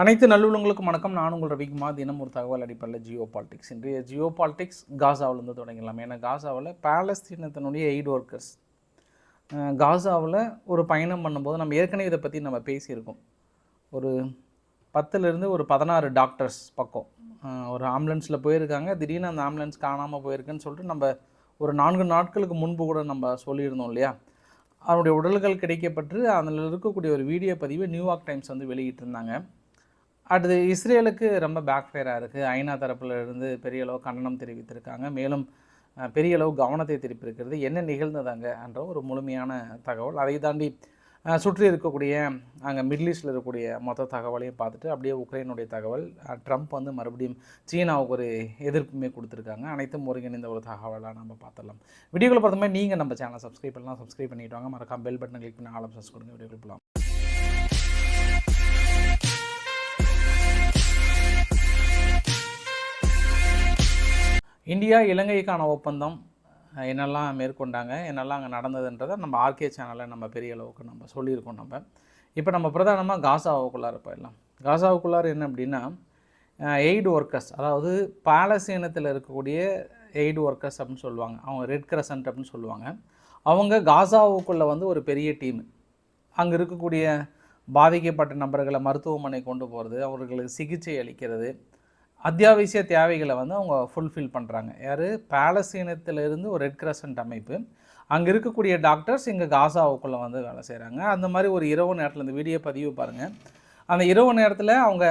அனைத்து நல்லுள்ளங்களுக்கும் வணக்கம். நான் உங்கள் ரவிக்குமார். தினம் ஒரு தகவல் அடிப்படையில் ஜியோ பாலிடிக்ஸ். இன்றைய ஜியோ பாலிடிக்ஸ் காசாவிலேருந்து தொடங்கலாம் ஏன்னா காசாவில் பாலஸ்தீனத்தினுடைய எய்ட் ஒர்க்கர்ஸ் காசாவில் ஒரு பயணம் பண்ணும்போது நம்ம ஏற்கனவே இதை பற்றி நம்ம பேசியிருக்கோம். ஒரு பத்துலேருந்து ஒரு பதினாறு டாக்டர்ஸ் பக்கம் ஒரு ஆம்புலன்ஸில் போயிருக்காங்க. திடீர்னு அந்த ஆம்புலன்ஸ் காணாமல் போயிருக்குன்னு சொல்லிட்டு நம்ம ஒரு நான்கு நாட்களுக்கு முன்பு கூட நம்ம சொல்லியிருந்தோம் இல்லையா? அவருடைய உடல்கள் கிடைக்கப்பட்டு அதில் இருக்கக்கூடிய ஒரு வீடியோ பதிவை நியூயார்க் டைம்ஸ் வந்து வெளியிட்டிருந்தாங்க. அடுத்து இஸ்ரேலுக்கு ரொம்ப பேக் ஃபயராக இருக்குது ஐநா தரப்பில் இருந்து பெரிய அளவு கண்டனம் தெரிவித்திருக்காங்க. மேலும் பெரிய அளவு கவனத்தை திருப்பியிருக்கிறது. என்ன நிகழ்ந்ததாங்க என்ற ஒரு முழுமையான தகவல். அதை தாண்டி சுற்றி இருக்கக்கூடிய அங்கே மிடில் ஈஸ்டில் இருக்கக்கூடிய மொத்த தகவலையும் பார்த்துட்டு அப்படியே உக்ரைனுடைய தகவல் ட்ரம்ப் வந்து மறுபடியும் சீனாவுக்கு ஒரு எதிர்ப்புமே கொடுத்துருக்காங்க. அனைத்தும் ஒருங்கிணைந்த ஒரு தகவலாக நம்ம பார்த்துடலாம். வீடியோக்குள்ள பார்த்த நீங்கள் நம்ம சேனலை சப்ஸ்கிரைப் பண்ணலாம். சப்ஸ்கிரைப் பண்ணிவிட்டு வாங்க. மறக்காம பெல் பட்டன் கிளிக் பண்ணி ஆலம் சப்ஸ் கொடுங்க. வீடியோக்குள்ள போகலாம் இந்தியா இலங்கைக்கான ஒப்பந்தம் என்னெல்லாம் மேற்கொண்டாங்க என்னெல்லாம் அங்கே நடந்ததுன்றதை நம்ம ஆர்கே சேனலில் நம்ம பெரிய அளவுக்கு நம்ம சொல்லியிருக்கோம் நம்ம. இப்போ நம்ம பிரதானமாக காசாவுக்குள்ளார போயிடலாம். காசாவுக்குள்ளார என்ன அப்படின்னா எய்டு ஒர்க்கர்ஸ் அதாவது பாலஸ்தீனத்தில் இருக்கக்கூடிய எய்டு ஒர்க்கர்ஸ் அப்படின்னு சொல்லுவாங்க. அவங்க ரெட் கிரசன்ட் அப்படின்னு சொல்லுவாங்க. அவங்க காசாவுக்குள்ளே வந்து ஒரு பெரிய டீம் அங்கே இருக்கக்கூடிய பாதிக்கப்பட்ட நபர்களை மருத்துவமனை கொண்டு போகிறது அவர்களுக்கு சிகிச்சை அளிக்கிறது அத்தியாவசிய தேவைகளை வந்து அவங்க ஃபுல்ஃபில் பண்ணுறாங்க யார்? பேலஸ்தீனத்திலிருந்து ஒரு ரெட் கிரசன்ட் அமைப்பு. அங்கே இருக்கக்கூடிய டாக்டர்ஸ் இங்கே காசாவுக்குள்ளே வந்து வேலை செய்கிறாங்க அந்த மாதிரி ஒரு இரவு நேரத்தில் இந்த வீடியோ பதிவு பாருங்கள் அந்த இரவு நேரத்தில் அவங்க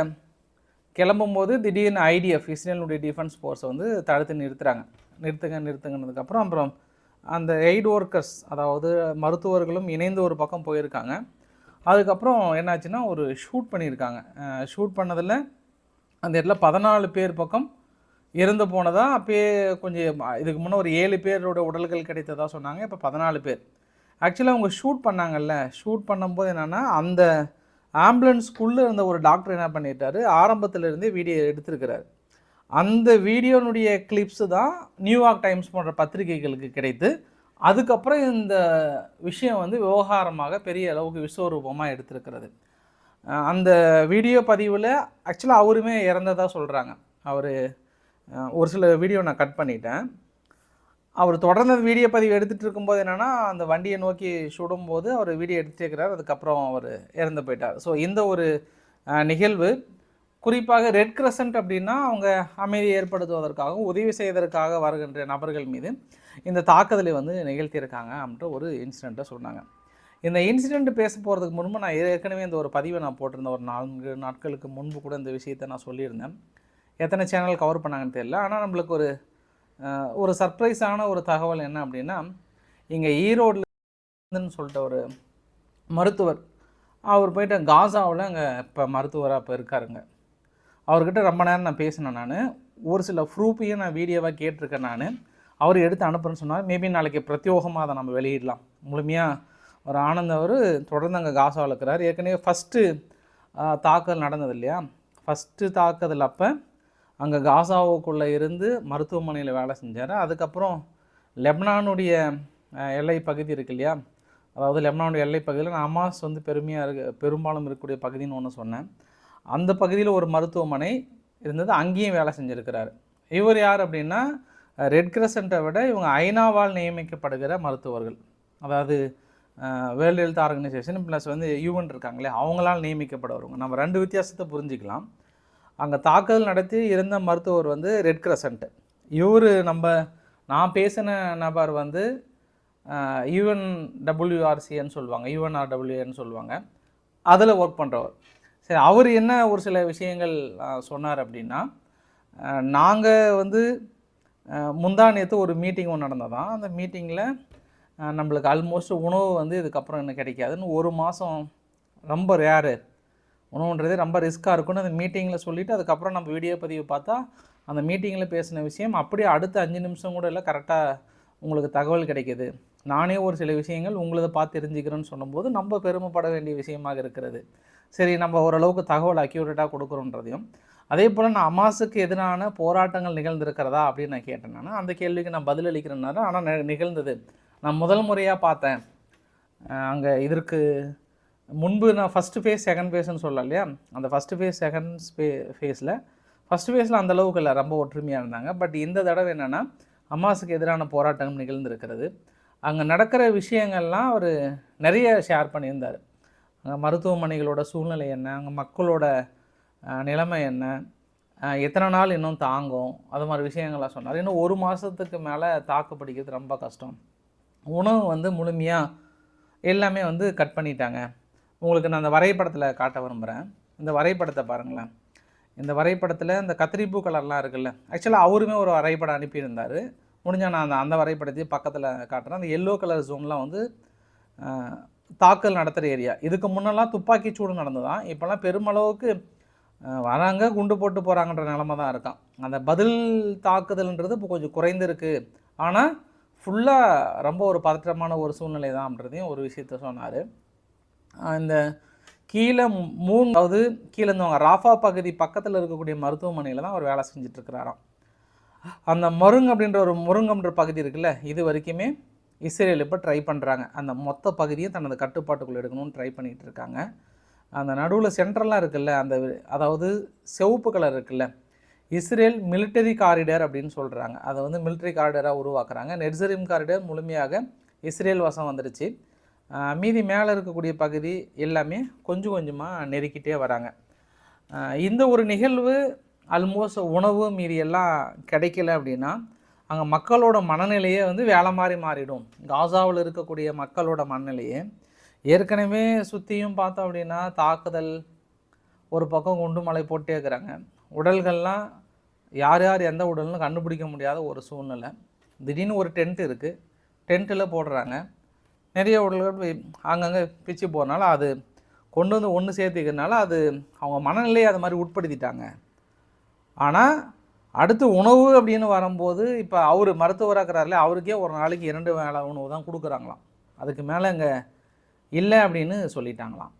கிளம்பும்போது திடீர்னு ஐடிஎஃப் இஸ்ரேலுடைய டிஃபென்ஸ் ஃபோர்ஸை வந்து தடுத்து நிறுத்துகிறாங்க நிறுத்துங்க நிறுத்துங்கனதுக்கப்புறம் அப்புறம் அந்த எய்ட் ஒர்க்கர்ஸ் அதாவது மருத்துவர்களும் இணைந்து ஒரு பக்கம் போயிருக்காங்க. அதுக்கப்புறம் என்னாச்சுன்னா ஒரு ஷூட் பண்ணியிருக்காங்க. ஷூட் பண்ணதில் அந்த இடத்துல பதினாலு பேர் பக்கம் இறந்து போனதாக அப்பயே கொஞ்சம் இதுக்கு முன்னே ஒரு ஏழு பேரோட உடல்கள் கிடைத்ததாக சொன்னாங்க. இப்போ பதினாலு பேர். ஆக்சுவலாக அவங்க ஷூட் பண்ணாங்கல்ல. ஷூட் பண்ணும்போது என்னென்னா அந்த ஆம்புலன்ஸ்குள்ளே இருந்த ஒரு டாக்டர் என்ன பண்ணிட்டாரு? ஆரம்பத்திலேருந்தே வீடியோ எடுத்திருக்கிறார். அந்த வீடியோனுடைய கிளிப்ஸு தான் நியூயார்க் டைம்ஸ் போன்ற பத்திரிகைகளுக்கு கிடைத்து அதுக்கப்புறம் இந்த விஷயம் வந்து விவகாரமாக பெரிய அளவுக்கு விஸ்வரூபமாக எடுத்திருக்கிறது. அந்த வீடியோ பதிவில் ஆக்சுவலாக அவருமே இறந்ததாக சொல்கிறாங்க அவர் ஒரு சில வீடியோ நான் கட் பண்ணிட்டேன். அவர் தொடர்ந்து அந்த வீடியோ பதிவு எடுத்துகிட்டு இருக்கும்போது என்னென்னா அந்த வண்டியை நோக்கி சுடும்போது அவர் வீடியோ எடுத்துட்டே இருக்கிறார் அதுக்கப்புறம் அவர் இறந்து போயிட்டார். ஸோ இந்த ஒரு நிகழ்வு குறிப்பாக ரெட் கிரசன்ட் அப்படின்னா அவங்க அமைதியை ஏற்படுத்துவதற்காகவும் உதவி செய்வதற்காக வருகின்ற நபர்கள் மீது இந்த தாக்குதலை வந்து நிகழ்த்தியிருக்காங்க அப்படின்ற ஒரு இன்சிடெண்ட்டை சொன்னாங்க. இந்த இன்சிடெண்ட் பேச போகிறதுக்கு முன்பு நான் ஏற்கனவே இந்த ஒரு பதிவை நான் போட்டிருந்தேன் ஒரு நான்கு நாட்களுக்கு முன்பு கூட இந்த விஷயத்தை நான் சொல்லியிருந்தேன். எத்தனை சேனல் கவர் பண்ணாங்கன்னு தெரியல. ஆனால் நம்மளுக்கு ஒரு ஒரு சர்ப்ரைஸான ஒரு தகவல் என்ன அப்படின்னா இங்கே ஈரோடுலன்னு சொல்லிட்ட ஒரு மருத்துவர் அவர் போயிட்டு காசாவில் அங்கே இப்போ மருத்துவராக இப்போ இருக்காருங்க. அவர்கிட்ட ரொம்ப நேரம் நான் பேசினேன் நான். ஒரு சில ப்ரூஃபையும் நான் வீடியோவாக கேட்டிருக்கேன் நான். அவர் எடுத்து அனுப்புறேன்னு சொன்னார். மேபி நாளைக்கு பிரத்யோகமாக அதை நம்ம வெளியிடலாம். முழுமையாக ஒரு ஆனந்த் அவர் தொடர்ந்து அங்கே காசாவில் இருக்கிறார் ஏற்கனவே ஃபஸ்ட்டு தாக்குதல் நடந்தது இல்லையா? ஃபஸ்ட்டு தாக்குதல் அப்போ அங்கே காசாவுக்குள்ளே இருந்து மருத்துவமனையில் வேலை செஞ்சார். அதுக்கப்புறம் லெப்னானுடைய எல்லை பகுதி இருக்கு இல்லையா? அதாவது லெப்னானுடைய எல்லை பகுதியில் நான் அமாஸ் வந்து பெருமையாக இருக்க பெரும்பாலும் இருக்கக்கூடிய பகுதின்னு ஒன்று சொன்னேன். அந்த பகுதியில் ஒரு மருத்துவமனை இருந்தது. அங்கேயும் வேலை செஞ்சுருக்கிறார். இவர் யார் அப்படின்னா ரெட் கிரசண்ட்டை விட இவங்க ஐநாவால் நியமிக்கப்படுகிற மருத்துவர்கள். அதாவது வேர்ல்டு ஹெல்த் ஆர்கனைசேஷன் ப்ளஸ் வந்து யூஎன் இருக்காங்களே அவங்களால் நியமிக்கப்படுறவங்க நம்ம ரெண்டு வித்தியாசத்தை புரிஞ்சுக்கலாம். அங்கே தாக்குதல் நடத்தி இருந்த மருத்துவர் வந்து ரெட் கிரசண்ட்டு இவர் நம்ம நான் பேசின நபர் வந்து யூஎன் டபிள்யூஆர்சின்னு சொல்லுவாங்க யூஎன்ஆர்டபிள்யூன்னு சொல்லுவாங்க. அதில் ஒர்க் பண்ணுறவர் சரி அவர் என்ன ஒரு சில விஷயங்கள் சொன்னார் அப்படின்னா நாங்கள் வந்து முந்தா நேற்று ஒரு மீட்டிங் ஒன்று நடந்ததான் அந்த மீட்டிங்கில் நம்மளுக்கு ஆல்மோஸ்ட் உணவு வந்து இதுக்கப்புறம் இன்னும் கிடைக்காதுன்னு ஒரு மாதம் ரொம்ப ரேரு உணவுன்றதே ரொம்ப ரிஸ்க்காக இருக்கும்னு அந்த மீட்டிங்கில் சொல்லிவிட்டு அதுக்கப்புறம் நம்ம வீடியோ பதிவு பார்த்தா அந்த மீட்டிங்கில் பேசின விஷயம் அப்படியே அடுத்த அஞ்சு நிமிஷம் கூட இல்லை கரெக்டாக உங்களுக்கு தகவல் கிடைக்கிது. நானே ஒரு சில விஷயங்கள் உங்களதை பார்த்து தெரிஞ்சுக்கிறேன்னு சொல்லும்போது நம்ம பெருமைப்பட வேண்டிய விஷயமாக இருக்கிறது. சரி நம்ம ஓரளவுக்கு தகவல் அக்யூரேட்டாக கொடுக்குறோன்றதையும் அதே போல் நான் அமாஸுக்கு எதிரான போராட்டங்கள் நிகழ்ந்திருக்கிறதா அப்படின்னு நான் கேட்டேன் நான். அந்த கேள்விக்கு நான் பதில் அளிக்கிறேன்னாரு ஆனால் நிகழ்ந்தது. நான் முதல் முறையாக பார்த்தேன். அங்கே இதற்கு முன்பு நான் ஃபஸ்ட்டு ஃபேஸ் செகண்ட் ஃபேஸ்னு சொல்லலாம் இல்லையா? அந்த ஃபஸ்ட்டு ஃபேஸ் செகண்ட் ஃபே ஃபேஸில் ஃபஸ்ட்டு ஃபேஸில் அந்த அளவுக்கு இல்லை ரொம்ப ஒற்றுமையாக இருந்தாங்க. பட் இந்த தடவை என்னென்னா அம்மாஸுக்கு எதிரான போராட்டம் நிகழ்ந்திருக்கிறது. அங்கே நடக்கிற விஷயங்கள்லாம் அவர் நிறைய ஷேர் பண்ணியிருந்தார். அங்கே மருத்துவமனைகளோட சூழ்நிலை என்ன? அங்கே மக்களோட நிலைமை என்ன? எத்தனை நாள் இன்னும் தாங்கும்? அது மாதிரி விஷயங்கள்லாம் சொன்னார். இன்னும் ஒரு மாதத்துக்கு மேலே தாக்கு பிடிக்கிறது ரொம்ப கஷ்டம். உணவு வந்து முழுமையாக எல்லாமே வந்து கட் பண்ணிட்டாங்க. உங்களுக்கு நான் அந்த வரைபடத்தில் காட்ட விரும்புகிறேன் இந்த வரைபடத்தை பாருங்களேன். இந்த வரைபடத்தில் இந்த கத்திரிப்பூ கலர்லாம் இருக்குல்ல ஆக்சுவலாக அவருமே ஒரு வரைபடம் அனுப்பியிருந்தார். முடிஞ்சால் நான் அந்த அந்த வரைபடத்தையும் பக்கத்தில் காட்டுறேன். அந்த எல்லோ கலர் ஜோன்லாம் வந்து தாக்குதல் தாக்கல் நடத்துகிற ஏரியா இதுக்கு முன்னெல்லாம் துப்பாக்கி சூடு நடந்ததான். இப்போல்லாம் பெருமளவுக்கு வராங்க குண்டு போட்டு போகிறாங்கன்ற நிலமை தான் இருக்கான். அந்த பதில் தாக்குதல்ன்றது இப்போ கொஞ்சம் குறைந்திருக்கு. ஆனால் ஃபுல்லாக ரொம்ப ஒரு பதற்றமான ஒரு சூழ்நிலை தான் அப்படின்றதையும் ஒரு விஷயத்த சொன்னார். இந்த கீழே மூணாவது கீழே இருந்தவங்க ராஃபா பகுதி பக்கத்தில் இருக்கக்கூடிய மருத்துவமனையில் தான் அவர் வேலை செஞ்சிட்ருக்கிறாராம். அந்த மருங் அப்படின்ற ஒரு முருங்கம்ன்ற பகுதி இருக்குல்ல இது வரைக்குமே இஸ்ரேல் இப்போ ட்ரை பண்ணுறாங்க அந்த மொத்த பகுதியை தனது கட்டுப்பாட்டுக்குள்ளே எடுக்கணும்னு ட்ரை பண்ணிகிட்டு இருக்காங்க அந்த நடுவில் சென்ட்ரலாக இருக்குல்ல அந்த அதாவது சிவப்பு கலர் இருக்குல்ல இஸ்ரேல் மிலிட்டரி காரிடர் அப்படின்னு சொல்கிறாங்க அதை வந்து மிலிட்டரி காரிடராக உருவாக்குறாங்க. நெட்சரிம் காரிடர் முழுமையாக இஸ்ரேல் வசம் வந்துடுச்சு மீதி மேலே இருக்கக்கூடிய பகுதி எல்லாமே கொஞ்சம் கொஞ்சமாக நெருக்கிட்டே வராங்க. இந்த ஒரு நிகழ்வு ஆல்மோஸ்ட் உணவு மீதி எல்லாம் கிடைக்கல அப்படின்னா அங்கே மக்களோட மனநிலையே வந்து வேலை மாதிரி மாறிடும். காசாவில் இருக்கக்கூடிய மக்களோட மனநிலையே ஏற்கனவே சுற்றியும் பார்த்தோம் அப்படின்னா தாக்குதல் ஒரு பக்கம் குண்டு மலை போட்டே இருக்கிறாங்க. உடல்கள்லாம் யார் யார் எந்த உடல்னு கண்டுபிடிக்க முடியாத ஒரு சூழ்நிலை. திடீர்னு ஒரு டென்ட் இருக்குது டென்ட்டில் போடுறாங்க. நிறைய உடல்கள் அங்கங்கே பிச்சு போகிறனால அது கொண்டு வந்து ஒன்று சேர்த்துக்கிறதுனால அது அவங்க மனநிலையை அது மாதிரி உட்படுத்திட்டாங்க. ஆனால் அடுத்து உணவு அப்படின்னு வரும்போது இப்போ அவர் மருத்துவராக இருக்கிறாரில்ல அவருக்கே ஒரு நாளைக்கு இரண்டு வேளை உணவு தான் கொடுக்குறாங்களாம். அதுக்கு மேலே இங்கே இல்லை அப்படின்னு சொல்லிட்டாங்களாம்.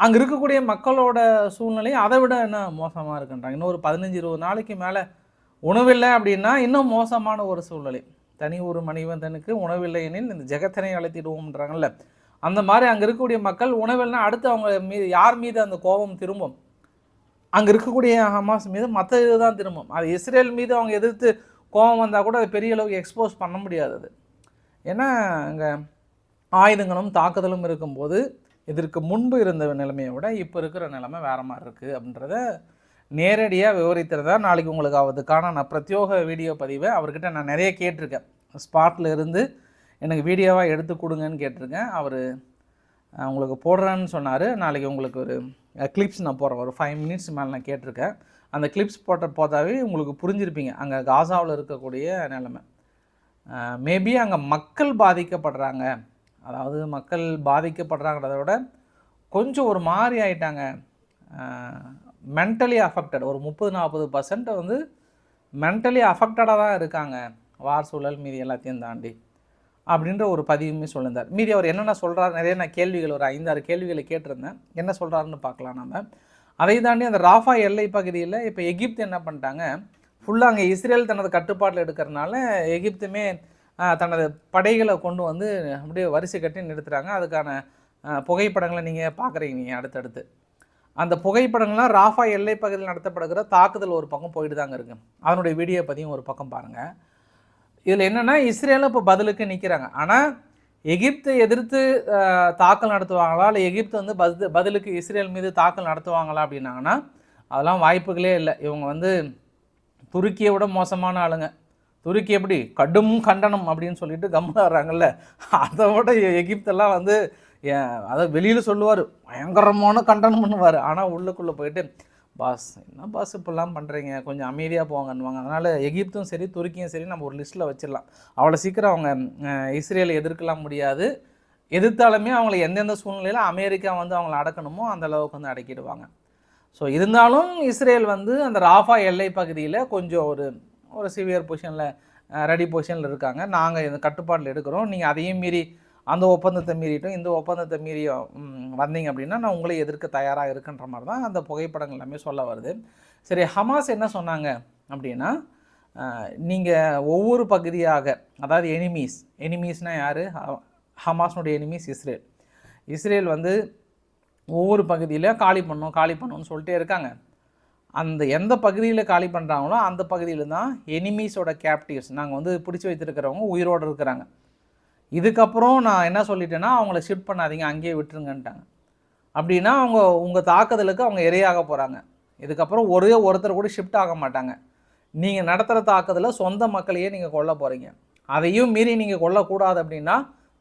அங்கே இருக்கக்கூடிய மக்களோட சூழ்நிலை அதை விட என்ன மோசமாக இருக்குன்றாங்க. இன்னும் ஒரு பதினஞ்சு இருபது நாளைக்கு மேலே உணவில்லை அப்படின்னா இன்னும் மோசமான ஒரு சூழ்நிலை. தனி ஒரு மனிதனுக்கு உணவில்லை எனில் இந்த ஜெகத்தனை அழைத்திடுவோம்ன்றாங்கல்ல. அந்த மாதிரி அங்கே இருக்கக்கூடிய மக்கள் உணவில்லைனா அடுத்து அவங்க மீது யார் மீது அந்த கோபம் திரும்பும்? அங்கே இருக்கக்கூடிய ஹமாஸ் மீது மற்ற இதுதான் திரும்பும். அது இஸ்ரேல் மீது அவங்க எதிர்த்து கோபம் வந்தால் கூட அது பெரிய அளவுக்கு எக்ஸ்போஸ் பண்ண முடியாது அது. ஏன்னா அங்கே ஆயுதங்களும் தாக்குதலும் இருக்கும்போது இதற்கு முன்பு இருந்த நிலைமையை விட இப்போ இருக்கிற நிலைமை வேற மாதிரி இருக்குது அப்படின்றத நேரடியாக விவரித்துறதா நாளைக்கு உங்களுக்கு அதுக்கான நான் பிரத்யோக வீடியோ பதிவை அவர்கிட்ட நான் நிறைய கேட்டிருக்கேன். ஸ்பாட்டில் இருந்து எனக்கு வீடியோவாக எடுத்து கொடுங்கன்னு கேட்டிருக்கேன். அவர் உங்களுக்கு போடுறேன்னு சொன்னார். நாளைக்கு உங்களுக்கு ஒரு கிளிப்ஸ் நான் போடுறேன். ஒரு ஃபைவ் மினிட்ஸ் மேலே நான் கேட்டிருக்கேன். அந்த கிளிப்ஸ் போட்ட போதாவே உங்களுக்கு புரிஞ்சிருப்பீங்க. அங்கே காசாவில் இருக்கக்கூடிய நிலைமை. மேபி அங்கே மக்கள் பாதிக்கப்படுறாங்க. அதாவது மக்கள் பாதிக்கப்படுறாங்கிறத விட கொஞ்சம் ஒரு மாதிரி ஆயிட்டாங்க. மென்டலி அஃபெக்டட் ஒரு முப்பது நாற்பது பர்சன்ட் வந்து மென்டலி அஃபெக்டடாக தான் இருக்காங்க. வார் சூழல் மீதி எல்லாத்தையும் தாண்டி அப்படின்ற ஒரு பதிவுமே சொல்லியிருந்தார். மீதி அவர் என்னென்ன சொல்கிறார் நிறைய நான் கேள்விகள் ஒரு ஐந்தாறு கேள்விகளை கேட்டிருந்தேன். என்ன சொல்கிறாருன்னு பார்க்கலாம் நம்ம அதை தாண்டி அந்த ராஃபா எல்லை பகுதியில் இப்போ எகிப்து என்ன பண்ணிட்டாங்க? ஃபுல்லாக அங்கே இஸ்ரேல் தனது கட்டுப்பாட்டில் எடுக்கிறனால எகிப்துமே தனது படைகளை கொண்டு வந்து அப்படியே வரிசை கட்டி நிறுத்துகிறாங்க அதுக்கான புகைப்படங்களை நீங்கள் பார்க்குறீங்க நீங்கள் அடுத்தடுத்து. அந்த புகைப்படங்கள்லாம் ராஃபா எல்லை பகுதியில் நடத்தப்படுகிற தாக்குதல் ஒரு பக்கம் போயிட்டு தாங்க இருக்குது அதனுடைய வீடியோ பதியும் ஒரு பக்கம் பாருங்கள் இதில் என்னென்னா இஸ்ரேலும் இப்போ பதிலுக்கு நிற்கிறாங்க ஆனால் எகிப்தை எதிர்த்து தாக்கல் நடத்துவாங்களா? இல்லை எகிப்து வந்து பதில் பதிலுக்கு இஸ்ரேல் மீது தாக்கல் நடத்துவாங்களா அப்படின்னாங்கன்னா அதெல்லாம் வாய்ப்புகளே இல்லை. இவங்க வந்து துருக்கியை விட மோசமான ஆளுங்க. துருக்கி எப்படி? கடும் கண்டனம் அப்படின்னு சொல்லிட்டு கம்முறாங்கல்ல அதை விட எகிப்தெல்லாம் வந்து அதை வெளியில் சொல்லுவார். பயங்கரமான கண்டனம் பண்ணுவார். ஆனால் உள்ளுக்குள்ளே போயிட்டு பாஸ் என்ன பாஸ் இப்படிலாம் பண்ணுறீங்க கொஞ்சம் அமைதியாக போங்கன்னுவாங்க. அதனால் எகிப்தும் சரி துருக்கியும் சரி நம்ம ஒரு லிஸ்ட்டில் வச்சிடலாம். அவ்வளோ சீக்கிரம் அவங்க இஸ்ரேலை எதிர்க்கலாம் முடியாது. எதிர்த்தாலுமே அவங்கள எந்தெந்த சூழ்நிலையில் அமெரிக்கா வந்து அவங்கள அடக்கணுமோ அந்த அளவுக்கு வந்து அடக்கிடுவாங்க. ஸோ இருந்தாலும் இஸ்ரேல் வந்து அந்த ராஃபா எல்லை பகுதியில் கொஞ்சம் ஒரு ஒரு சிவியர் பொசிஷனில் ரெடி பொசிஷனில் இருக்காங்க. நாங்கள் இந்த கட்டுப்பாட்டில் எடுக்கிறோம். நீங்கள் அதையும் மீறி அந்த ஒப்பந்தத்தை மீறிட்டும் இந்த ஒப்பந்தத்தை மீறியும் வந்தீங்க அப்படின்னா நான் உங்களை எதிர்க்க தயாராக இருக்குன்ற மாதிரி தான் அந்த புகைப்படங்கள் எல்லாமே சொல்ல வருது. சரி ஹமாஸ் என்ன சொன்னாங்க அப்படின்னா நீங்கள் ஒவ்வொரு பகுதியாக அதாவது எனிமீஸ் எனிமீஸ்னால் யார்? ஹமாஸ்னுடைய எனிமீஸ் இஸ்ரேல். இஸ்ரேல் வந்து ஒவ்வொரு பகுதியில் காலி பண்ணும் காலி பண்ணணும்னு சொல்லிட்டே இருக்காங்க. அந்த எந்த பகுதியில் காலி பண்ணுறாங்களோ அந்த பகுதியில் தான் எனிமீஸோட கேப்டிவ்ஸ் நாங்கள் வந்து பிடிச்சி வைத்திருக்கிறவங்க உயிரோடு இருக்கிறாங்க. இதுக்கப்புறம் நான் என்ன சொல்லிட்டேன்னா அவங்கள ஷிஃப்ட் பண்ணாதீங்க அங்கேயே விட்டுருங்கன்ட்டாங்க. அப்படின்னா அவங்க உங்கள் தாக்குதலுக்கு அவங்க இரையாக போகிறாங்க இதுக்கப்புறம் ஒரே ஒருத்தர் கூட ஷிஃப்ட் ஆக மாட்டாங்க. நீங்கள் நடத்துகிற தாக்குதலில் சொந்த மக்களையே நீங்கள் கொல்ல போகிறீங்க அதையும் மீறி நீங்கள் கொல்லக்கூடாது அப்படின்னா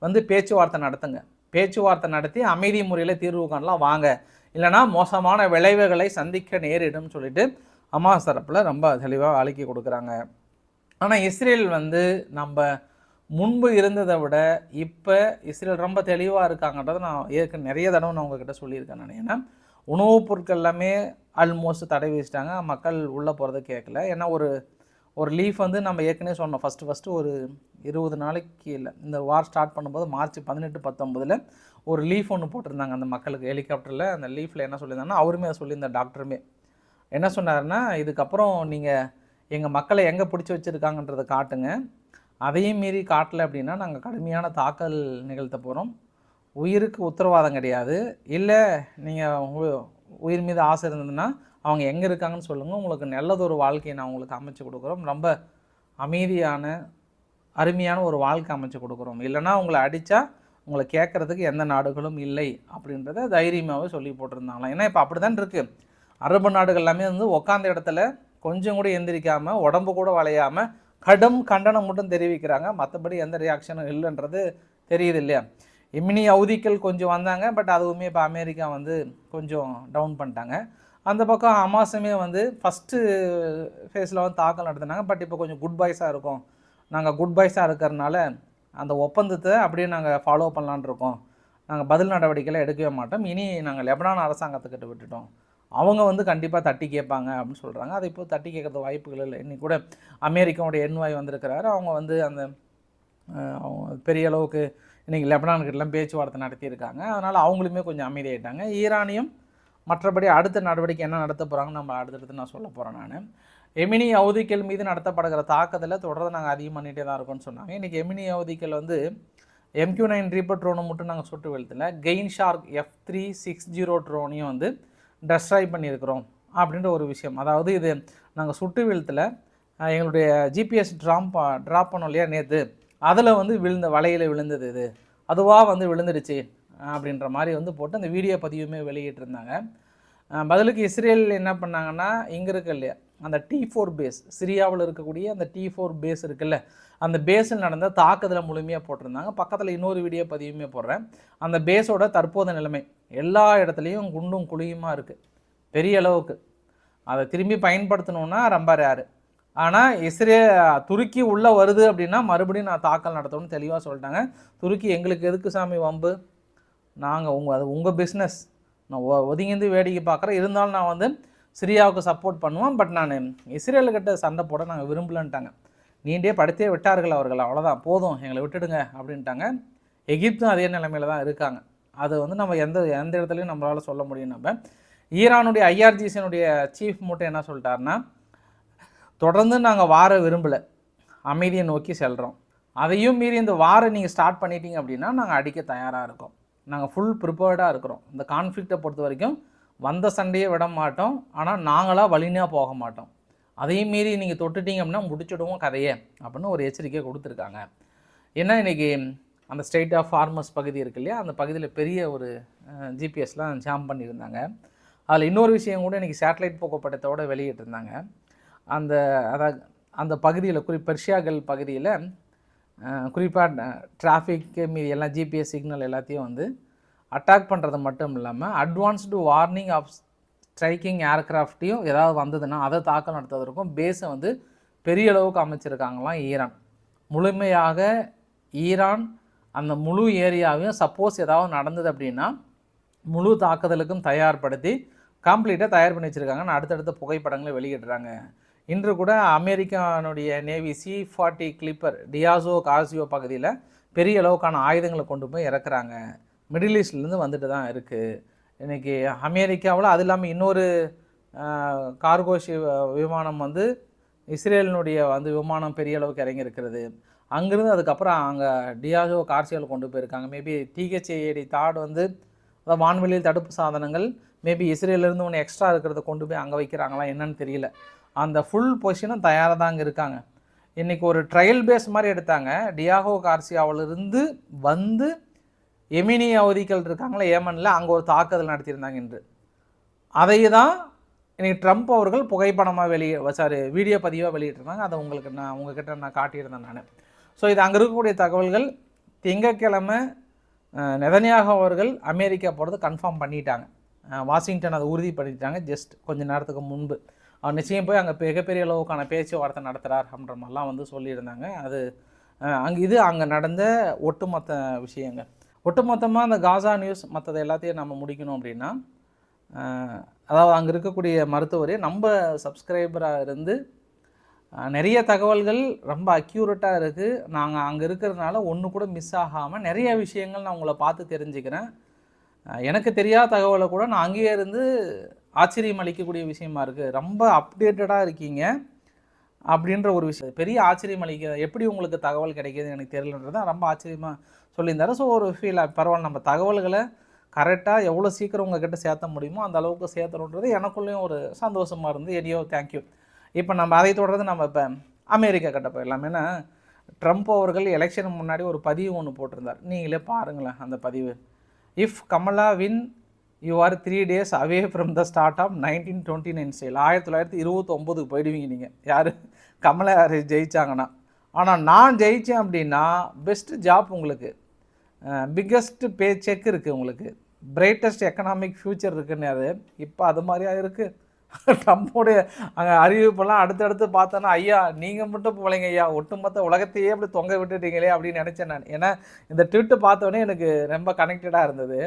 வந்து பேச்சுவார்த்தை நடத்துங்க. பேச்சுவார்த்தை நடத்தி அமைதி முறையில் தீர்வு காணலாம். வாங்க. இல்லைனா மோசமான விளைவுகளை சந்திக்க நேரிடும் சொல்லிட்டு அமாஸ் தரப்பில் ரொம்ப தெளிவாக அழுக்கி கொடுக்குறாங்க. ஆனால் இஸ்ரேல் வந்து நம்ம முன்பு இருந்ததை விட இப்போ இஸ்ரேல் ரொம்ப தெளிவாக இருக்காங்கன்றதை நான் ஏற்க நிறைய தடவை நான் உங்ககிட்ட சொல்லியிருக்கேன் நான். ஏன்னா உணவுப் பொருட்கள் எல்லாமே ஆல்மோஸ்ட் தடை வச்சுட்டாங்க மக்கள் உள்ளே போகிறத கேட்கல. ஏன்னா ஒரு ஒரு லீஃப் வந்து நம்ம ஏற்கனவே சொன்னோம். ஃபஸ்ட்டு ஃபஸ்ட்டு ஒரு இருபது நாளைக்கு இல்லை இந்த வார் ஸ்டார்ட் பண்ணும்போது மார்ச் பதினெட்டு பத்தொம்பதில் ஒரு லீஃப் ஒன்று போட்டிருந்தாங்க அந்த மக்களுக்கு ஹெலிகாப்டரில் அந்த லீஃபில் என்ன சொல்லியிருந்தாங்கன்னா அவருமே சொல்லியிருந்தேன் சொல்லியிருந்தார் டாக்டருமே என்ன சொன்னார்னா இதுக்கப்புறம் நீங்கள் எங்கள் மக்களை எங்கே பிடிச்சி வச்சுருக்காங்கன்றதை காட்டுங்க. அதையும் மீறி காட்டலை அப்படின்னா நாங்கள் கடுமையான தாக்கல் நிகழ்த்த போகிறோம் உயிருக்கு உத்தரவாதம் கிடையாது. இல்லை நீங்கள் உயிர் மீது ஆசை இருந்ததுன்னா அவங்க எங்கே இருக்காங்கன்னு சொல்லுங்கள் உங்களுக்கு நல்லதொரு வாழ்க்கையை நான் உங்களுக்கு அமைச்சு கொடுக்குறோம். ரொம்ப அமைதியான அருமையான ஒரு வாழ்க்கை அமைச்சு கொடுக்குறோம். இல்லைனா உங்களை அடித்தா உங்களை கேட்குறதுக்கு எந்த நாடுகளும் இல்லை அப்படின்றத தைரியமாகவே சொல்லி போட்டிருந்தாங்களாம். ஏன்னா இப்போ அப்படி தான் இருக்குது அரபு நாடுகள் எல்லாமே வந்து உட்காந்த இடத்துல கொஞ்சம் கூட எந்திரிக்காமல் உடம்பு கூட வளையாமல் கடும் கண்டனம் மட்டும் தெரிவிக்கிறாங்க. மற்றபடி எந்த ரியாக்ஷனும் இல்லைன்றது தெரியுது இல்லையா? இமினி அவதிக்கள் கொஞ்சம் வந்தாங்க. பட் அதுவுமே இப்போ அமெரிக்கா வந்து கொஞ்சம் டவுன் பண்ணிட்டாங்க. அந்த பக்கம் ஹமாஸுமே வந்து ஃபஸ்ட்டு ஃபேஸில் வந்து தாக்கல் நடத்தினாங்க. பட் இப்போ கொஞ்சம் குட் பாய்ஸாக இருக்கும். நாங்கள் குட் பாய்ஸாக இருக்கிறனால அந்த ஒப்பந்தத்தை அப்படியே நாங்கள் ஃபாலோ பண்ணலான் இருக்கோம். நாங்கள் பதில் நடவடிக்கைலாம் எடுக்கவே மாட்டோம். இனி நாங்கள் லெபனான் அரசாங்கத்துக்கிட்ட விட்டுட்டோம். அவங்க வந்து கண்டிப்பாக தட்டி கேட்பாங்க அப்படின்னு சொல்கிறாங்க அதை இப்போ தட்டி கேட்கறது வாய்ப்புகள் இல்லை. இன்றைக்கி கூட அமெரிக்காவுடைய எண்வாய் வந்திருக்கிறாரு. அவங்க வந்து அந்த அவங்க பெரிய அளவுக்கு இன்றைக்கி லெபனான்கிட்டலாம் பேச்சுவார்த்தை நடத்தியிருக்காங்க. அதனால் அவங்களுமே கொஞ்சம் அமைதியாயிட்டாங்க. ஈரானியும் மற்றபடி அடுத்த நடவடிக்கை என்ன நடத்த போகிறாங்கன்னு நம்ம அடுத்தடுத்து நான் சொல்ல போகிறேன் நான். எமினி அவதிக்கல் மீது நடத்தப்படுகிற தாக்குதலை தொடர்ந்து நாங்கள் அதிகம் பண்ணிகிட்டே தான் இருக்கோம்னு சொன்னாங்க. இன்றைக்கி எமினி அவதிக்கல் வந்து எம்கியூ நைன் ரீப்பர் ட்ரோனை மட்டும் நாங்கள் சுட்டு வெளுத்தில் gain shark F three six zero ட்ரோனையும் வந்து டெஸ்ட்ராய் பண்ணியிருக்கிறோம் அப்படின்ற ஒரு விஷயம். அதாவது இது நாங்கள் சுட்டு வீழ்த்தில். எங்களுடைய ஜிபிஎஸ் ட்ராப் ட்ராப் பண்ணோம் இல்லையா நேற்று அதில் வந்து விழுந்த வலையில் விழுந்தது இது. அதுவாக வந்து விழுந்துடுச்சு. அப்படின்ற மாதிரி வந்து போட்டு அந்த வீடியோ பதிவுமே வெளியிட்டிருந்தாங்க. பதிலுக்கு இஸ்ரேல் என்ன பண்ணாங்கன்னா இங்கே இருக்க இல்லையா அந்த டி ஃபோர் பேஸ் சிரியாவில் இருக்கக்கூடிய அந்த டி ஃபோர் பேஸ் இருக்குல்ல அந்த பேஸில் நடந்த தாக்குதலை முழுமையாக போட்டிருந்தாங்க. பக்கத்தில் இன்னொரு வீடியோ பதிவுமே போடுறேன். அந்த பேஸோட தற்போதைய நிலைமை எல்லா இடத்துலையும் குண்டும் குழியுமாக இருக்குது பெரிய அளவுக்கு. அதை திரும்பி பயன்படுத்தணுன்னா ரொம்ப ரேரு ஆனால் இஸ்ரே துருக்கி உள்ளே வருது அப்படின்னா மறுபடியும் நான் தாக்கல் நடத்தணும்னு தெளிவாக சொல்லிட்டாங்க. துருக்கி எங்களுக்கு எதுக்கு சாமி வம்பு? நாங்கள் உங்கள் அது உங்கள் பிஸ்னஸ் நான் ஒ- ஒதுங்கிந்து வேடிக்கை பார்க்குறேன். இருந்தாலும் நான் வந்து சிரியாவுக்கு சப்போர்ட் பண்ணுவேன். பட் நான் இஸ்ரேலுக்கிட்ட சண்டை போட நாங்கள் விரும்பலன்ட்டாங்க. நீண்டே படுத்தே விட்டார்கள் அவர்கள். அவ்வளோதான் போதும். எங்களை விட்டுடுங்க அப்படின்ட்டாங்க. எகிப்தும் அதே நிலைமையில் தான் இருக்காங்க. அது வந்து நம்ம எந்த எந்த இடத்துலையும் நம்மளால் சொல்ல முடியும். நம்ம ஈரானுடைய ஐஆர்ஜிசியினுடைய சீஃப் மட்டும் என்ன சொல்லிட்டாருன்னா தொடர்ந்து நாங்கள் வார விரும்பலை. அமைதியை நோக்கி செல்கிறோம் அதையும் மீறி இந்த வாரம் நீங்கள் ஸ்டார்ட் பண்ணிட்டீங்க அப்படின்னா நாங்கள் அடிக்க தயாராக இருக்கோம். நாங்கள் ஃபுல் ப்ரிப்பேர்டாக இருக்கிறோம். இந்த கான்ஃப்ளிக்டை பொறுத்த வரைக்கும் வந்த சண்டையை விட மாட்டோம். ஆனால் நாங்களாக வலிமையாக போக மாட்டோம். அதையும் மீறி நீங்கள் தொட்டுட்டீங்க அப்படின்னா முடிச்சிடுவோம் கதையை அப்படின்னு ஒரு எச்சரிக்கை கொடுத்துருக்காங்க. ஏன்னா இன்றைக்கி அந்த ஸ்டேட் ஆஃப் ஃபார்மர்ஸ் பகுதி இருக்கு இல்லையா? அந்த பகுதியில் பெரிய ஒரு ஜிபிஎஸ்லாம் ஜாம் பண்ணியிருந்தாங்க. அதில் இன்னொரு விஷயம் கூட இன்றைக்கி சேட்டலைட் போக்கப்பட்டத்தோடு வெளியிட்டிருந்தாங்க. அந்த அதாவது அந்த பகுதியில் குறி பெர்ஷியாகல் பகுதியில் குறிப்பாக டிராஃபிக்கு மீது எல்லாம் ஜிபிஎஸ் சிக்னல் எல்லாத்தையும் வந்து அட்டாக் பண்ணுறது மட்டும் இல்லாமல் அட்வான்ஸ்டு வார்னிங் ஆஃப் ஸ்ட்ரைக்கிங் ஏர்க்ராஃப்ட்டையும் ஏதாவது வந்ததுன்னா அதை தாக்கல் நடத்துவதற்கும் பேஸை வந்து பெரிய அளவுக்கு அமைச்சிருக்காங்களாம் ஈரான். முழுமையாக ஈரான் அந்த முழு ஏரியாவையும் சப்போஸ் ஏதாவது நடந்தது அப்படின்னா முழு தாக்குதலுக்கும் தயார்படுத்தி கம்ப்ளீட்டாக தயார் பண்ணி வச்சுருக்காங்கன்னு அடுத்தடுத்த புகைப்படங்களை வெளியிடுறாங்க. இன்று கூட அமெரிக்கானுடைய நேவி சி ஃபார்ட்டி கிளிப்பர் டியாசோ காசியோ பகுதியில் பெரிய அளவுக்கான ஆயுதங்களை கொண்டு போய் இறக்குறாங்க. மிடில் ஈஸ்ட்லேருந்து வந்துட்டு தான் இருக்குது இன்றைக்கி அமெரிக்காவில் அது இல்லாமல் இன்னொரு கார்கோஷி விமானம் வந்து இஸ்ரேலினுடைய வந்து விமானம் பெரிய அளவுக்கு இறங்கி இருக்கிறது. அங்கேருந்து அதுக்கப்புறம் அங்கே டியாசோ கார்சியாவில் கொண்டு போயிருக்காங்க. மேபி டிஹெச்ஏடி தாட் வந்து அதாவது வான்வெளியில் தடுப்பு சாதனங்கள் மேபி இஸ்ரேலேருந்து ஒன்று எக்ஸ்ட்ரா இருக்கிறத கொண்டு போய் அங்கே வைக்கிறாங்களா என்னன்னு தெரியல. அந்த ஃபுல் பொசிஷனும் தயாராக தான் இருக்காங்க. இன்றைக்கி ஒரு ட்ரையல் பேஸ் மாதிரி எடுத்தாங்க. டியாகோ கார்சியாவிலிருந்து வந்து எமினி அவதிகள் இருக்காங்களே ஏமனில் அங்கே ஒரு தாக்குதல் நடத்தியிருந்தாங்க என்று அதை தான் இன்றைக்கி ட்ரம்ப் அவர்கள் புகைப்படமாக வெளியே சாரி வீடியோ பதிவாக வெளியிட்டிருந்தாங்க. அதை உங்களுக்கு நான் உங்ககிட்ட நான் காட்டியிருந்தேன் நான். ஸோ இது அங்கே இருக்கக்கூடிய தகவல்கள் திங்கக்கிழமை நெதனியாக அவர்கள் அமெரிக்கா போகிறது கன்ஃபார்ம் பண்ணிட்டாங்க. வாஷிங்டன் அதை உறுதி பண்ணிட்டாங்க ஜஸ்ட் கொஞ்ச நேரத்துக்கு முன்பு. அவர் நிச்சயம் போய் அங்கே மிகப்பெரிய அளவுக்கான பேச்சுவார்த்தை நடத்துகிறார் அப்படின்ற மாதிரிலாம் வந்து சொல்லியிருந்தாங்க. அது அங்கே இது அங்கே நடந்த ஒட்டுமொத்த விஷயங்கள் ஒட்டுமொத்தமாக அந்த காசா நியூஸ் மற்றதை எல்லாத்தையும் நம்ம முடிக்கணும் அப்படின்னா அதாவது அங்கே இருக்கக்கூடிய மருத்துவரே நம்ம சப்ஸ்கிரைபராக இருந்து நிறைய தகவல்கள் ரொம்ப அக்யூரேட்டாக இருக்குது நாங்கள் அங்கே இருக்கிறதுனால ஒன்று கூட மிஸ் ஆகாமல் நிறைய விஷயங்கள் நான் உங்களை பார்த்து தெரிஞ்சுக்கிறேன். எனக்கு தெரியாத தகவலை கூட நான் அங்கேயே இருந்து ஆச்சரியம் அளிக்கக்கூடிய விஷயமா இருக்குது ரொம்ப அப்டேட்டடாக இருக்கீங்க அப்படின்ற ஒரு விஷயம். பெரிய ஆச்சரியம் அளிக்க எப்படி உங்களுக்கு தகவல் கிடைக்கிது எனக்கு தெரியலன்றது தான் ரொம்ப ஆச்சரியமாக சொல்லியிருந்தாரு. ஸோ ஒரு ஃபீல் பரவாயில்ல நம்ம தகவல்களை கரெக்டாக எவ்வளோ சீக்கிரம் உங்ககிட்ட சேர்த்த முடியுமோ அந்த அளவுக்கு சேர்த்தணுன்றது எனக்குள்ளேயும் ஒரு சந்தோஷமாக இருந்து எடியோ தேங்க்யூ இப்போ நம்ம அதை தொடர்ந்து நம்ம இப்போ அமெரிக்கா கிட்ட போயிடலாம். ஏன்னா ட்ரம்ப் அவர்கள் எலெக்ஷன் முன்னாடி ஒரு பதிவு ஒன்று போட்டிருந்தார். நீங்களே பாருங்களேன் அந்த பதிவு. If Kamala win you are three days away from the start of nineteen twenty nine style ஆயிரத்தி தொள்ளாயிரத்தி இருபத்தொம்போதுக்கு போயிடுவீங்க நீங்கள் யார்? கமலா ஹாரிஸ் ஜெயித்தாங்கன்னா ஆனால் நான் ஜெயித்தேன் அப்படின்னா பெஸ்ட்டு ஜாப் உங்களுக்கு. பிக்கஸ்ட்டு பே செக் இருக்குது உங்களுக்கு. பிரைட்டஸ்ட் எக்கனாமிக் ஃப்யூச்சர் இருக்குன்னு அது. இப்போ அது மாதிரியா இருக்குது நம்மளுடைய அங்கே அறிவிப்பெல்லாம் அடுத்தடுத்து பார்த்தோன்னா ஐயா நீங்கள் மட்டும் போகலைங்க ஐயா. ஒட்டுமொத்த உலகத்தையே அப்படி தொங்க விட்டுட்டீங்களே அப்படின்னு நினச்சேன் நான். ஏன்னா இந்த ட்விட்டு பார்த்தோன்னே எனக்கு ரொம்ப கனெக்டடாக இருந்தது.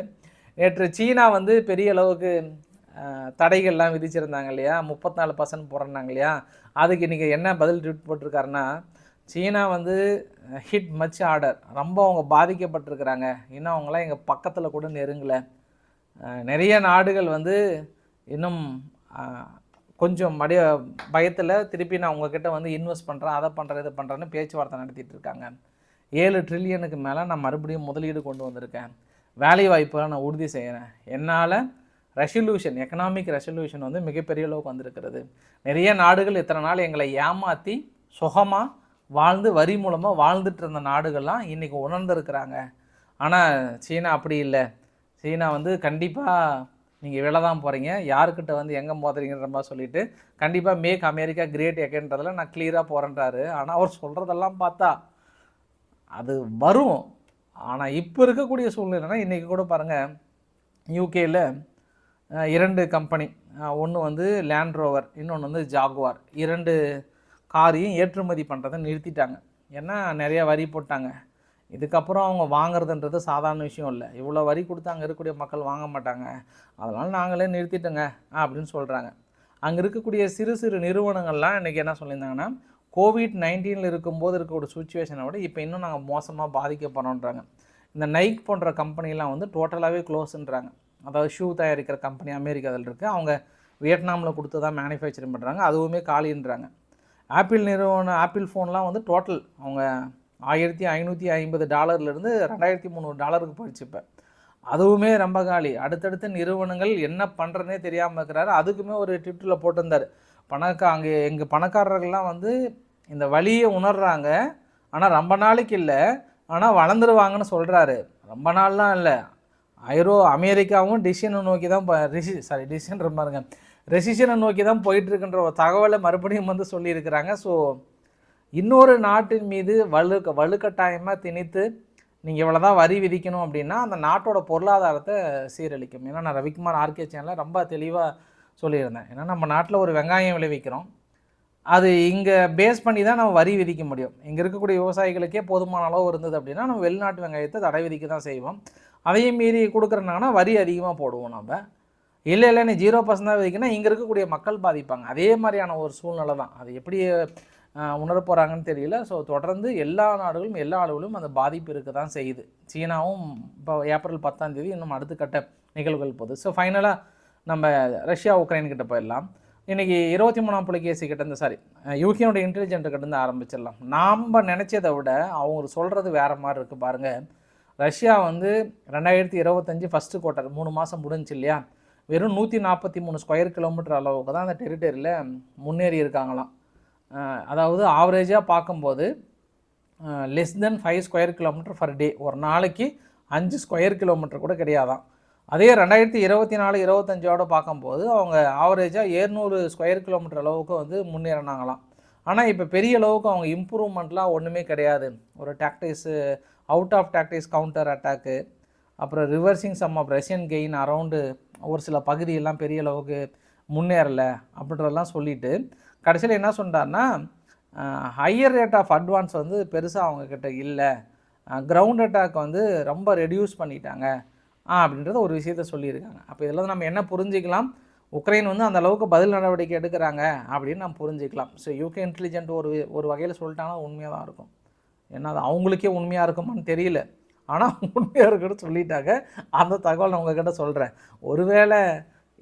நேற்று சீனா வந்து பெரிய அளவுக்கு தடைகள்லாம் விதிச்சிருந்தாங்க இல்லையா? முப்பத்தி நாலு பர்சன்ட் போடுறாங்க இல்லையா? அதுக்கு இன்றைக்கி என்ன பதில் ட்வீட் போட்டிருக்காருன்னா சீனா வந்து ஹிட் மச் ஆர்டர் ரொம்ப அவங்க பாதிக்கப்பட்டிருக்கிறாங்க. இன்னும் அவங்களாம் எங்கள் பக்கத்தில் கூட நெருங்கலை. நிறைய நாடுகள் வந்து இன்னும் கொஞ்சம் மடிய பயத்தில் திருப்பி நான் உங்ககிட்ட வந்து இன்வெஸ்ட் பண்ணுறேன் அதை பண்ணுறேன் இதை பண்ணுறேன்னு பேச்சுவார்த்தை நடத்திட்டு இருக்காங்க. ஏழு ட்ரில்லியனுக்கு மேலே நான் மறுபடியும் முதலீடு கொண்டு வந்திருக்கேன். வேலை வாய்ப்புகளை நான் உறுதி செய்கிறேன். என்னால் ரெசல்யூஷன் எக்கனாமிக் ரெசல்யூஷன் வந்து மிகப்பெரிய அளவுக்கு வந்திருக்கிறது. நிறைய நாடுகள் இத்தனை நாள் எங்களை ஏமாற்றி சுகமாக வாழ்ந்து வரி மூலமாக வாழ்ந்துட்டு இருந்த நாடுகள்லாம் இன்றைக்கி உணர்ந்துருக்கிறாங்க. ஆனால் சீனா அப்படி இல்லை. சீனா வந்து கண்டிப்பாக நீங்கள் வெளில தான் போகிறீங்க யாருக்கிட்ட வந்து எங்கே மோதுறீங்கன்ற மாதிரி சொல்லிட்டு கண்டிப்பாக மேக் அமெரிக்கா கிரேட் எக்கன்றதில் நான் கிளியராக போகிறேன்றாரு ஆனால் அவர் சொல்கிறதெல்லாம் பார்த்தா அது வரும். ஆனால் இப்போ இருக்கக்கூடிய சூழ்நிலைனா இன்றைக்கி கூட பாருங்கள் யூகேயில் இரண்டு கம்பெனி ஒன்று வந்து லேண்ட் ரோவர் இன்னொன்று வந்து ஜாகுவார் இரண்டு காரையும் ஏற்றுமதி பண்ணுறதை நிறுத்திட்டாங்க. ஏன்னா நிறையா வரி போட்டாங்க. இதுக்கப்புறம் அவங்க வாங்குறதுன்றது சாதாரண விஷயம் இல்லை. இவ்வளோ வரி கொடுத்து அங்கே இருக்கக்கூடிய மக்கள் வாங்க மாட்டாங்க. அதனால் நாங்களே நிறுத்திட்டோங்க அப்படின்னு சொல்கிறாங்க அங்கே இருக்கக்கூடிய சிறு சிறு நிறுவனங்கள்லாம் இன்றைக்கி என்ன சொல்லியிருந்தாங்கன்னா கோவிட் நைன்டீனில் இருக்கும்போது இருக்க ஒரு சுச்சுவேஷனை விட இப்போ இன்னும் நாங்கள் மோசமாக பாதிக்கப்படுறோன்றாங்க இந்த நைக் போன்ற கம்பெனிலாம் வந்து டோட்டலாகவே க்ளோஸ்ன்றாங்க அதாவது ஷூ தயாரிக்கிற கம்பெனி அமெரிக்காவில் இருக்குது அவங்க வியட்நாமில் கொடுத்து தான் மேனுஃபேக்சரிங் பண்ணுறாங்க அதுவுமே காலின்றாங்க. ஆப்பிள் நிறுவனம் ஆப்பிள் ஃபோன்லாம் வந்து டோட்டல் அவங்க ஆயிரத்தி ஐநூற்றி ஐம்பது டாலர்லேருந்து ரெண்டாயிரத்தி முந்நூறு டாலருக்கு போயிடுச்சு இப்போ. அதுவுமே ரொம்ப காலி. அடுத்தடுத்த நிறுவனங்கள் என்ன பண்ணுறதுனே தெரியாமல் இருக்கிறாரு. அதுக்குமே ஒரு ட்விட்டரில் போட்டிருந்தார். பணக்கா அங்கே எங்கள் பணக்காரர்கள்லாம் வந்து இந்த வழியை உணர்கிறாங்க ஆனால் ரொம்ப நாளைக்கு இல்லை. ஆனால் வளர்ந்துருவாங்கன்னு சொல்கிறாரு ரொம்ப நாள்லாம் இல்லை. ஐரோ அமெரிக்காவும் டிசிஷனை நோக்கி தான் ரிசி சாரி டிசிஷன் பாருங்க ரெசிஷனை நோக்கி தான் போயிட்டுருக்குன்ற ஒரு தகவலை மறுபடியும் வந்து சொல்லியிருக்கிறாங்க. ஸோ இன்னொரு நாட்டின் மீது வலு வலுக்கட்டாயமாக திணித்து நீங்கள் இவ்வளோ தான் வரி விதிக்கணும் அப்படின்னா அந்த நாட்டோட பொருளாதாரத்தை சீரழிக்கும். ஏன்னா நான் ரவிக்குமார் ஆர்கே சேனலில் ரொம்ப தெளிவாக சொல்லியிருந்தேன். ஏன்னா நம்ம நாட்டில் ஒரு வெங்காயம் விளைவிக்கிறோம். அது இங்கே பேஸ் பண்ணி தான் நம்ம வரி விதிக்க முடியும். இங்கே இருக்கக்கூடிய விவசாயிகளுக்கே போதுமான அளவு இருந்தது அப்படின்னா நம்ம வெளிநாட்டு வெங்காயத்தை தடை விதிக்க தான் செய்வோம். அதையும் மீறி கொடுக்குறனாங்கன்னா வரி அதிகமாக போடுவோம் நம்ம இல்லை இல்லை நீ ஜீரோ பர்சன்ட் தான் விதிக்கணும் இங்கே இருக்கக்கூடிய மக்கள் பாதிப்பாங்க. அதே மாதிரியான ஒரு சூழ்நிலை தான். அது எப்படி உணர போகிறாங்கன்னு தெரியல. ஸோ தொடர்ந்து எல்லா நாடுகளும் எல்லா அளவிலும் அந்த பாதிப்பு இருக்க தான் செய்யுது. சீனாவும் இப்போ ஏப்ரல் பத்தாம் தேதி இன்னும் அடுத்த கட்ட நிகழ்வுகள் போகுது. ஸோ ஃபைனலாக நம்ம ரஷ்யா உக்ரைன் கிட்ட போயிடலாம். இன்றைக்கி இருபத்தி மூணாம் புலிகேசி கிட்டேருந்து சாரி யூகேனோட இன்டெலிஜென்ட் கிட்டேருந்து ஆரம்பிச்சிடலாம். நாம் நினச்சதை விட அவங்க சொல்கிறது வேறு மாதிரி இருக்குது பாருங்கள் ரஷ்யா வந்து ரெண்டாயிரத்தி இருபத்தஞ்சி ஃபஸ்ட்டு குவார்ட்டர் மூணு மாதம் முடிஞ்சு இல்லையா? வெறும் நூற்றி நாற்பத்தி மூணு ஸ்கொயர் கிலோமீட்டர் அளவுக்கு தான் அந்த டெரிட்டரியில் முன்னேறி இருக்காங்களாம். அதாவது ஆவரேஜாக பார்க்கும்போது less than five square kilometre per day ஒரு நாளைக்கு அஞ்சு ஸ்கொயர் கிலோமீட்டர் கூட கிடையாதான் அதே ரெண்டாயிரத்தி இருபத்தி நாலு இருபத்தஞ்சோட பார்க்கும்போது அவங்க ஆவரேஜாக ஏழ்நூறு ஸ்கொயர் கிலோமீட்டர் அளவுக்கு வந்து முன்னேறினாங்களாம். ஆனால் இப்போ பெரிய அளவுக்கு அவங்க இம்ப்ரூவ்மெண்ட்லாம் ஒன்றுமே கிடையாது. ஒரு tactics out of tactics counter attack அப்புறம் reversing some of Russian gain around ஒரு சில பகுதியெல்லாம் பெரிய அளவுக்கு முன்னேறலை அப்படின்றதெல்லாம் சொல்லிட்டு கடைசியில் என்ன சொன்னார்னா ஹையர் ரேட் ஆஃப் அட்வான்ஸ் வந்து பெருசாக அவங்கக்கிட்ட இல்லை. கிரவுண்ட் அட்டாக் வந்து ரொம்ப ரெடியூஸ் பண்ணிட்டாங்க. அப்படின்றத ஒரு விஷயத்த சொல்லியிருக்காங்க. அப்போ இதெல்லாம் நம்ம என்ன புரிஞ்சிக்கலாம்? உக்ரைன் வந்து அந்த அளவுக்கு பதில் நடவடிக்கை எடுக்கிறாங்க அப்படின்னு நம்ம புரிஞ்சிக்கலாம். ஸோ யூகே இன்டெலிஜென்ட் ஒரு ஒரு வகையில் சொல்லிட்டாங்கன்னா உண்மையாக தான் இருக்கும். ஏன்னா அது அவங்களுக்கே உண்மையாக இருக்குமான்னு தெரியல. ஆனால் உண்மையாக இருக்குன்னு சொல்லிட்டாங்க. அந்த தகவல் நான் உங்ககிட்ட சொல்கிறேன் ஒருவேளை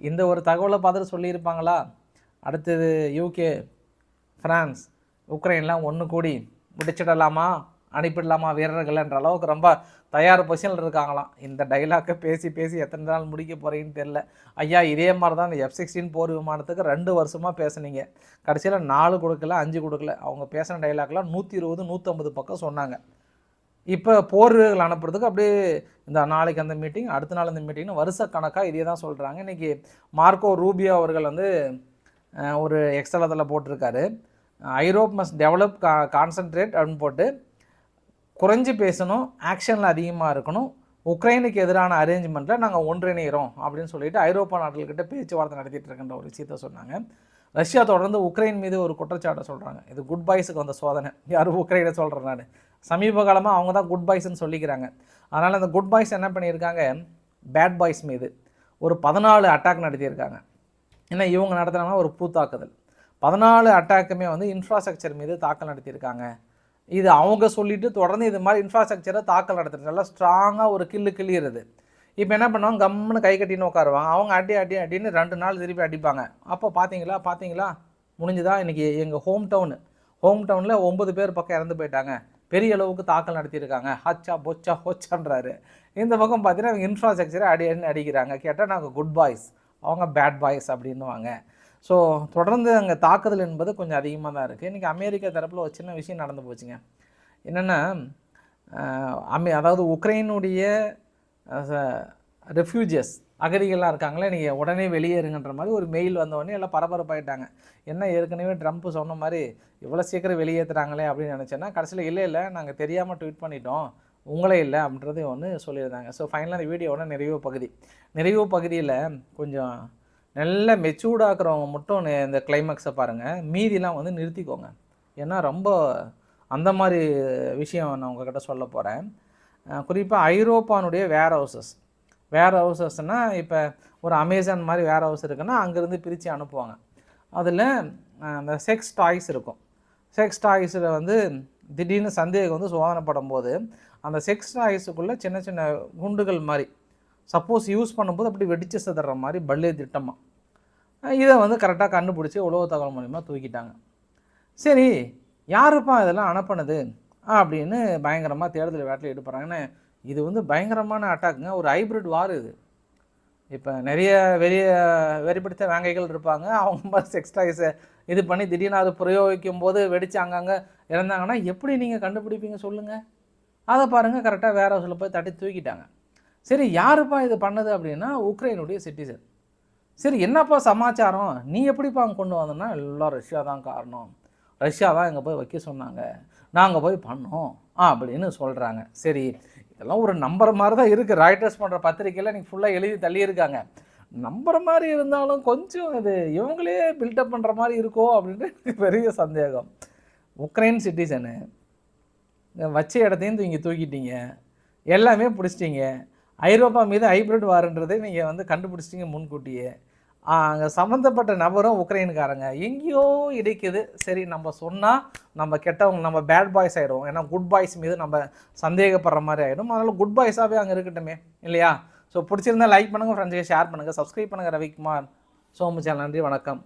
இந்த ஒரு தகவலை பார்த்துட்டு சொல்லியிருப்பாங்களா? அடுத்தது யூகே ஃப்ரான்ஸ் உக்ரைன்லாம் ஒன்று கூடி முடிச்சிடலாமா? அனுப்பிடலாமா வீரர்கள்ன்ற அளவுக்கு ரொம்ப தயார் பொசிஷனில் இருக்காங்களாம். இந்த டைலாக்கை பேசி பேசி எத்தனை நாள் முடிக்க போகிறீங்கன்னு தெரில ஐயா இதே மாதிரி தான் இந்த எஃப் சிக்ஸ்டீன் போர் விமானத்துக்கு ரெண்டு வருஷமாக பேசுனீங்க. கடைசியில் நாலு கொடுக்கல அஞ்சு கொடுக்கல. அவங்க பேசின டைலாக்லாம் நூற்றி இருபது நூற்றம்பது பக்கம் சொன்னாங்க. இப்போ போர் வீரர்கள் அனுப்புறதுக்கு அப்படியே இந்த நாளைக்கு அந்த மீட்டிங் அடுத்த நாள் அந்த மீட்டிங்னு வருஷ கணக்காக இதே தான் சொல்கிறாங்க இன்றைக்கி மார்க்கோ ரூபியோ அவர்கள் வந்து ஒரு எக்ஸலத்தில் போட்டிருக்காரு. ஐரோப் மஸ்ட் டெவலப் கா கான்சன்ட்ரேட் அப்படின்னு போட்டு குறைஞ்சி பேசணும் ஆக்ஷனில் அதிகமாக இருக்கணும். உக்ரைனுக்கு எதிரான அரேஞ்ச்மெண்ட்டில் நாங்கள் ஒன்றிணைகிறோம் அப்படின்னு சொல்லிட்டு ஐரோப்பா நாடுகள்கிட்ட பேச்சுவார்த்தை நடத்திட்டு இருக்கின்ற ஒரு விஷயத்த சொன்னாங்க. ரஷ்யா தொடர்ந்து உக்ரைன் மீது ஒரு குற்றச்சாட்டை சொல்கிறாங்க இது குட் பாய்ஸுக்கு வந்த சோதனை. யாரும் உக்ரைனை சொல்கிறேன் நான். சமீப காலமாக அவங்க தான் குட் பாய்ஸ்ன்னு சொல்லிக்கிறாங்க. அதனால் அந்த குட் பாய்ஸ் என்ன பண்ணியிருக்காங்க? பேட் பாய்ஸ் மீது ஒரு பதினாலு அட்டாக் நடத்தியிருக்காங்க. ஏன்னா இவங்க நடத்துனாங்கன்னா ஒரு பூத்தாக்குதல். பதினாலு அட்டாக்குமே வந்து இன்ஃப்ராஸ்ட்ரக்சர் மீது தாக்கல் நடத்தியிருக்காங்க. இது அவங்க சொல்லிட்டு தொடர்ந்து இது மாதிரி இன்ஃப்ராஸ்ட்ரக்சரை தாக்கல் நடத்துறது. நல்லா ஸ்ட்ராங்காக ஒரு கில்லு கிள்ளிடுறது இப்போ என்ன பண்ணுவாங்க? கம்முன்னு கை கட்டின்னு உட்காருவாங்க. அவங்க அடி அடி அடின்னு ரெண்டு நாள் திருப்பி அடிப்பாங்க. அப்போ பார்த்தீங்களா பார்த்தீங்களா முடிஞ்சுதா? இன்றைக்கி எங்கள் ஹோம் டவுனு ஹோம் டவுனில் ஒம்பது பேர் பக்கம் இறந்து போயிட்டாங்க. பெரிய அளவுக்கு தாக்கல் நடத்தியிருக்காங்க. ஹச்சா பொச்சா ஹொச்சான்றாரு. இந்த பக்கம் பார்த்தீங்கன்னா அவங்க இன்ஃப்ராஸ்ட்ரக்சரை அடி அடின்னு அடிக்கிறாங்க. கேட்டால் நாங்கள் குட் பாய்ஸ் அவங்க பேட் பாய்ஸ் அப்படின்னுவாங்க. ஸோ தொடர்ந்து அங்கே தாக்குதல் என்பது கொஞ்சம் அதிகமாக தான் இருக்குது இன்றைக்கி அமெரிக்கா தரப்பில் ஒரு சின்ன விஷயம் நடந்து போச்சுங்க. என்னென்னா அமெ அதாவது உக்ரைனுடைய ரெஃப்யூஜஸ் அகதிகள்லாம் இருக்காங்களே நீங்கள் உடனே வெளியேறுங்கன்ற மாதிரி ஒரு மெயில் வந்தவொடனே எல்லாம் பரபரப்பாயிட்டாங்க. என்ன ஏற்கனவே ட்ரம்ப் சொன்ன மாதிரி இவ்வளோ சீக்கிரம் வெளியேற்றுறாங்களே அப்படின்னு நினச்சேன்னா கடைசியில் இல்லை இல்லை நாங்கள் தெரியாமல் ட்வீட் பண்ணிட்டோம். உங்களே இல்லை அப்படின்றது ஒன்று சொல்லியிருந்தாங்க. ஸோ ஃபைனலாக இந்த வீடியோவோட நிறைவு பகுதி. நிறைவு பகுதியில் கொஞ்சம் நல்ல மெச்சூர்டாக்குறவங்க மட்டும் இந்த கிளைமேக்ஸை பாருங்கள் மீதிலாம் வந்து நிறுத்திக்கோங்க. ஏன்னா ரொம்ப அந்த மாதிரி விஷயம் நான் உங்ககிட்ட சொல்ல போகிறேன் குறிப்பாக ஐரோப்பானுடைய வேர் ஹவுசஸ் வேர் ஹவுசஸ்னால் இப்போ ஒரு அமேசான் மாதிரி வேர் ஹவுஸ் இருக்குன்னா அங்கேருந்து பிரித்து அனுப்புவாங்க. அதில் அந்த செக்ஸ் டாய்ஸ் இருக்கும். செக்ஸ் டாய்ஸில் வந்து திடீர்னு சந்தேகம் வந்து சோதனைப்படும் போது அந்த செக்ஸ் டாய்ஸுக்குள்ளே சின்ன சின்ன குண்டுகள் மாதிரி சப்போஸ் யூஸ் பண்ணும்போது அப்படி வெடிச்சு சிதற மாதிரி பல்லே திட்டமாக இதை வந்து கரெக்டாக கண்டுபிடிச்சி உளவு தகவல் மூலிமா தூக்கிட்டாங்க. சரி யாருப்பா இதெல்லாம் அனுப்பினது? அப்படின்னு பயங்கரமாக தேடுதல் வேட்டில் எடுப்புறாங்கன்னு இது வந்து பயங்கரமான அட்டாக்குங்க ஒரு ஹைப்ரிட் வார் இது. இப்போ நிறைய வெறிய வெறி பிடித்த வேங்கைகள் இருப்பாங்க. அவங்க மாதிரி செக்ஸ்டைஸை இது பண்ணி திடீர்னு அதை பிரயோகிக்கும் போது வெடித்து அங்கங்கே இறந்தாங்கன்னா எப்படி நீங்கள் கண்டுபிடிப்பீங்க சொல்லுங்கள் அதை பாருங்கள் கரெக்டாக வேற சில போய் தட்டி தூக்கிட்டாங்க. சரி யாருப்பா இது பண்ணது அப்படின்னா உக்ரைனுடைய சிட்டிசன் சரி என்னப்பா சமாச்சாரம்? நீ எப்படிப்பா அங்கே கொண்டு வந்தோன்னா எல்லாம் ரஷ்யா தான் காரணம். ரஷ்யா தான் இங்கே போய் வைக்க சொன்னாங்க. நாங்கள் போய் பண்ணோம் ஆ அப்படின்னு சொல்கிறாங்க சரி இதெல்லாம் ஒரு நம்பர் மாதிரி தான் இருக்குது ராய்டர்ஸ் பண்ணுற பத்திரிக்கையில் நீங்கள் ஃபுல்லாக எழுதி தள்ளியிருக்காங்க. நம்புற மாதிரி இருந்தாலும் கொஞ்சம் இது இவங்களே பில்டப் பண்ணுற மாதிரி இருக்கோ அப்படின்ட்டு எனக்கு பெரிய சந்தேகம். உக்ரைன் சிட்டிசனு வச்ச இடத்தையும் தூங்கி தூக்கிட்டீங்க. எல்லாமே பிடிச்சிட்டிங்க. ஐரோப்பா மீது ஹைப்ரிட் வாருன்றதை நீங்கள் வந்து கண்டுபிடிச்சிட்டீங்க முன்கூட்டியே. அங்கே சம்மந்தப்பட்ட நபரும் உக்ரைனுக்காரங்க எங்கேயோ இடிக்குது. சரி நம்ம சொன்னால் நம்ம கெட்டவங்க நம்ம பேட் பாய்ஸ் ஆகிடும் ஏன்னா குட் பாய்ஸ் மீது நம்ம சந்தேகப்படுற மாதிரி ஆகிடும் அதனால் குட் பாய்ஸாகவே அங்கே இருக்கட்டுமே இல்லையா? ஸோ பிடிச்சிருந்தா லைக் பண்ணுங்கள் ஃப்ரெண்ட்ஸுக்கு ஷேர் பண்ணுங்கள் சப்ஸ்கிரைப் பண்ணுங்கள் ரவிக்குமார். ஸோ சேனல் நன்றி வணக்கம்.